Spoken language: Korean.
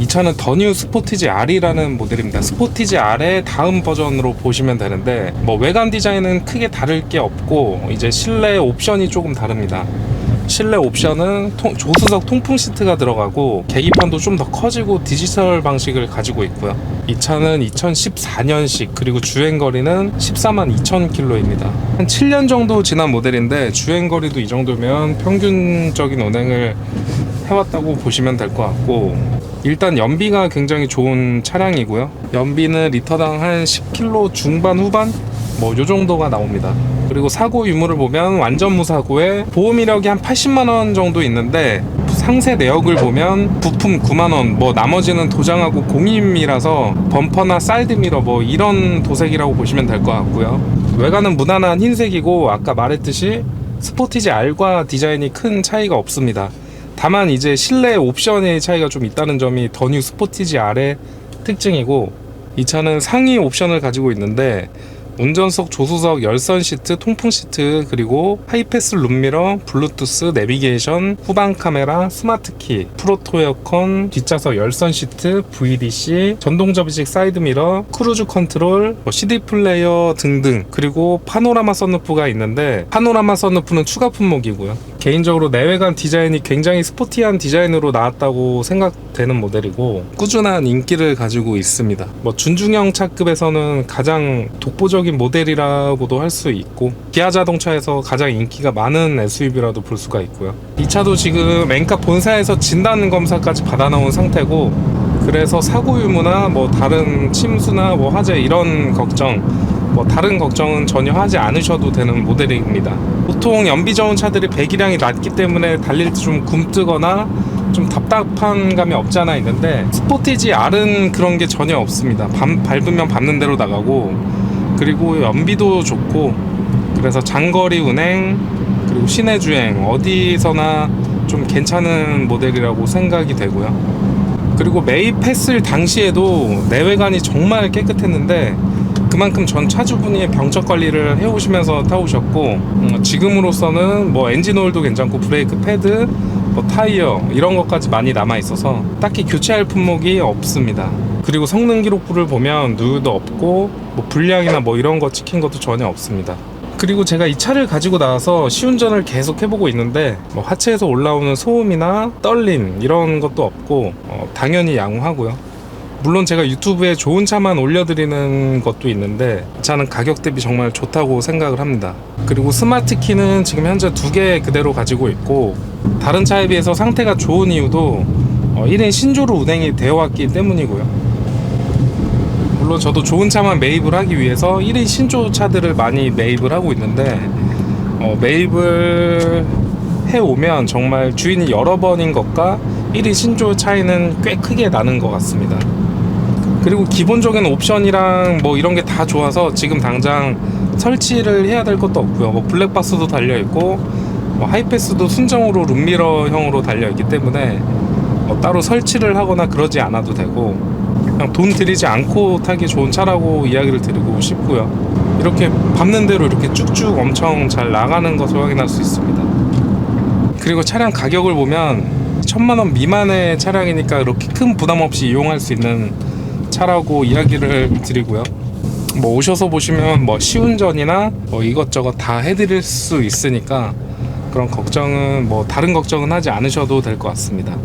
이 차는 더뉴 스포티지 R이라는 모델입니다. 스포티지 R의 다음 버전으로 보시면 되는데 뭐 외관 디자인은 크게 다를 게 없고 이제 실내 옵션이 조금 다릅니다. 실내 옵션은 통- 조수석 통풍 시트가 들어가고 계기판도 좀 더 커지고 디지털 방식을 가지고 있고요. 이 차는 2014년식 그리고 주행 거리는 14만 2천 킬로입니다. 한 7년 정도 지난 모델인데 주행 거리도 이 정도면 평균적인 운행을 해왔다고 보시면 될 것 같고 일단 연비가 굉장히 좋은 차량이고요. 연비는 리터당 한 10km 중반 후반 뭐 요 정도가 나옵니다. 그리고 사고 유무를 보면 완전 무사고에 보험 이력이 한 80만 원 정도 있는데 상세 내역을 보면 부품 9만 원, 뭐 나머지는 도장하고 공임이라서 범퍼나 사이드 미러 뭐 이런 도색이라고 보시면 될 것 같고요. 외관은 무난한 흰색이고 아까 말했듯이 스포티지 R과 디자인이 큰 차이가 없습니다. 다만 이제 실내 옵션의 차이가 좀 있다는 점이 더 뉴 스포티지 R의 특징이고 이 차는 상위 옵션을 가지고 있는데 운전석 조수석 열선 시트, 통풍 시트, 그리고 하이패스 룸미러, 블루투스, 내비게이션, 후방 카메라, 스마트 키, 프로토 에어컨, 뒷좌석 열선 시트, VDC, 전동 접이식 사이드 미러, 크루즈 컨트롤, 뭐 CD 플레이어 등등 그리고 파노라마 선루프가 있는데 파노라마 선루프는 추가 품목이고요. 개인적으로 내외관 디자인이 굉장히 스포티한 디자인으로 나왔다고 생각되는 모델이고 꾸준한 인기를 가지고 있습니다. 뭐 준중형 차급에서는 가장 독보적인 모델이라고도 할 수 있고 기아 자동차에서 가장 인기가 많은 SUV라도 볼 수가 있고요. 이 차도 지금 엔카 본사에서 진단 검사까지 받아놓은 상태고 그래서 사고 유무나 뭐 다른 침수나 뭐 화재 이런 걱정 뭐 다른 걱정은 전혀 하지 않으셔도 되는 모델입니다. 보통 연비 좋은 차들이 배기량이 낮기 때문에 달릴 때 좀 굼뜨거나 좀 답답한 감이 없지 않아 있는데 스포티지 R은 그런 게 전혀 없습니다. 밤, 밟으면 밟는 대로 나가고 그리고 연비도 좋고 그래서 장거리 운행 그리고 시내 주행 어디서나 좀 괜찮은 모델이라고 생각이 되고요. 그리고 매입했을 당시에도 내외관이 정말 깨끗했는데 그만큼 전 차주분이 병적 관리를 해오시면서 타오셨고 음, 지금으로서는 뭐 엔진 오일도 괜찮고 브레이크 패드 뭐 타이어 이런 것까지 많이 남아 있어서 딱히 교체할 품목이 없습니다. 그리고 성능 기록부를 보면 누유도 없고 뭐 불량이나 뭐 이런 거 찍힌 것도 전혀 없습니다. 그리고 제가 이 차를 가지고 나와서 시운전을 계속 해보고 있는데 뭐 하체에서 올라오는 소음이나 떨림 이런 것도 없고 어, 당연히 양호하고요. 물론 제가 유튜브에 좋은 차만 올려드리는 것도 있는데 이 차는 가격 대비 정말 좋다고 생각을 합니다. 그리고 스마트 키는 지금 현재 두 개 그대로 가지고 있고 다른 차에 비해서 상태가 좋은 이유도 어, 1인 신조로 운행이 되어 왔기 때문이고요. 물론 저도 좋은 차만 매입을 하기 위해서 1인 신조 차들을 많이 매입을 하고 있는데 어, 매입을 해오면 정말 주인이 여러 번인 것과 1인 신조 차이는 꽤 크게 나는 것 같습니다. 그리고 기본적인 옵션이랑 뭐 이런 게 다 좋아서 지금 당장 설치를 해야 될 것도 없고요. 뭐 블랙박스도 달려 있고 뭐 하이패스도 순정으로 룸미러형으로 달려 있기 때문에 뭐 따로 설치를 하거나 그러지 않아도 되고 그냥 돈 들이지 않고 타기 좋은 차라고 이야기를 드리고 싶고요. 이렇게 밟는 대로 이렇게 쭉쭉 엄청 잘 나가는 것을 확인할 수 있습니다. 그리고 차량 가격을 보면 천만 원 미만의 차량이니까 이렇게 큰 부담 없이 이용할 수 있는 차라고 이야기를 드리고요. 뭐 오셔서 보시면 뭐 시운전이나 뭐 이것저것 다 해드릴 수 있으니까 그런 걱정은 뭐 다른 걱정은 하지 않으셔도 될 것 같습니다.